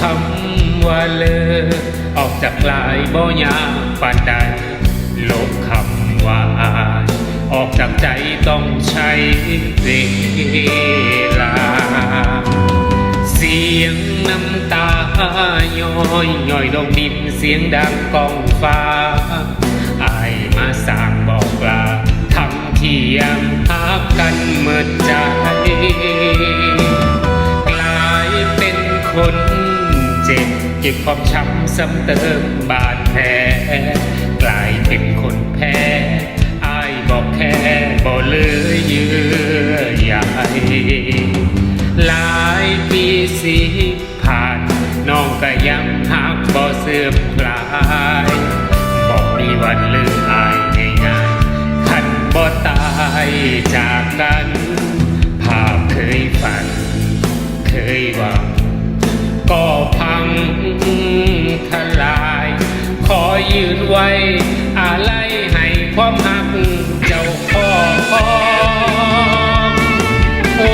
คำว่าเลิกออกจากลายบ่ยากปานใดลบคำว่าอายออกจากใจต้องใช้เวลา เสียงน้ำตาย่อยย่อยลงดินเสียงดังกองฟ้า จ็บความช้ำซ้ำเติมบาดแผลกลายเป็นคนแพ้อายบอกแค่บอกเลยเยื่อใยหลายปีสิผ่านน้องก็ยังหักบ่เสื่อมคลายบอกมีวันลืมอายง่ายๆคันบ่ตายจากกันภาพเคยฝัน เคยหวังก็ ทลาย ขอยืนไว้อะไรให้ความหักเจ้าของโอ้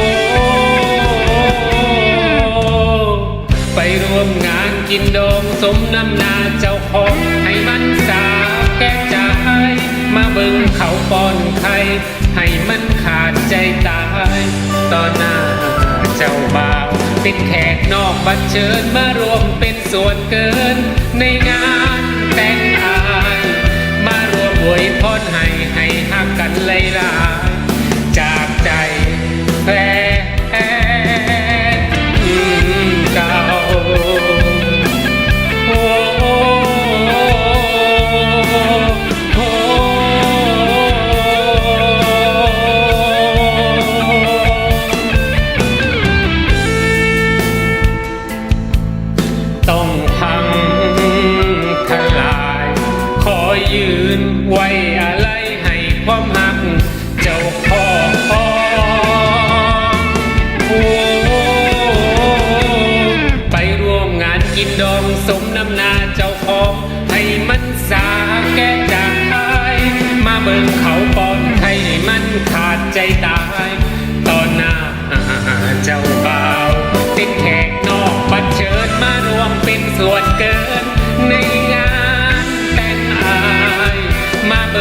ไปร่วมงานกินโดมสมน้ำนาเจ้าของให้มันสาแก้ใจมาเบิ่งเขาป้อนไข่ให้มันขาดใจตายตอนหน้า เป็นแขกนอกบัตรเชิญมารวมเป็นส่วนเกินในงาน นไว้อะไรให้ความหัก เจ้าพ่อโอ้ไปร่วมงานกินดองสมน้ำนาเจ้าของให้มันสาแก้จากไปมาเบิ่งเขาปอนให้มันขาดใจตาย ตอนหน้าเจ้าบ่าว เป็นแขกนอกบัดเชิญมารวมเป็นส่วนเกิน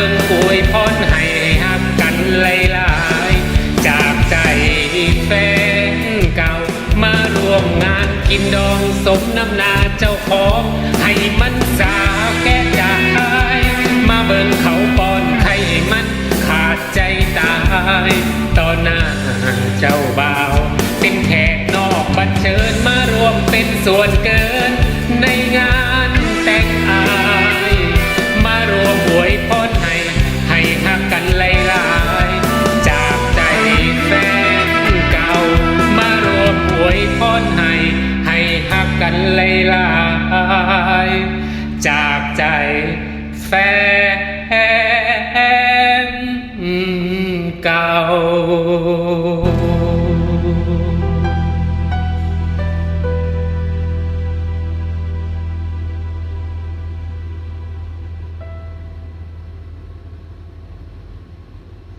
มาเบิ่งอวยพรให้หักกันหลายๆ จากใจแฟนเก่า มารวมงานกินดองสมน้ำนาเจ้าของ ให้มันสาแก้จมาเบิ่งเขาปอนไข่ให้มันขาดใจตายตอนหน้าเจ้าบ่าว เป็นแขกนอกบัดเชิญมารวมเป็นส่วนเกิน หลายจากใจแฟนเก่า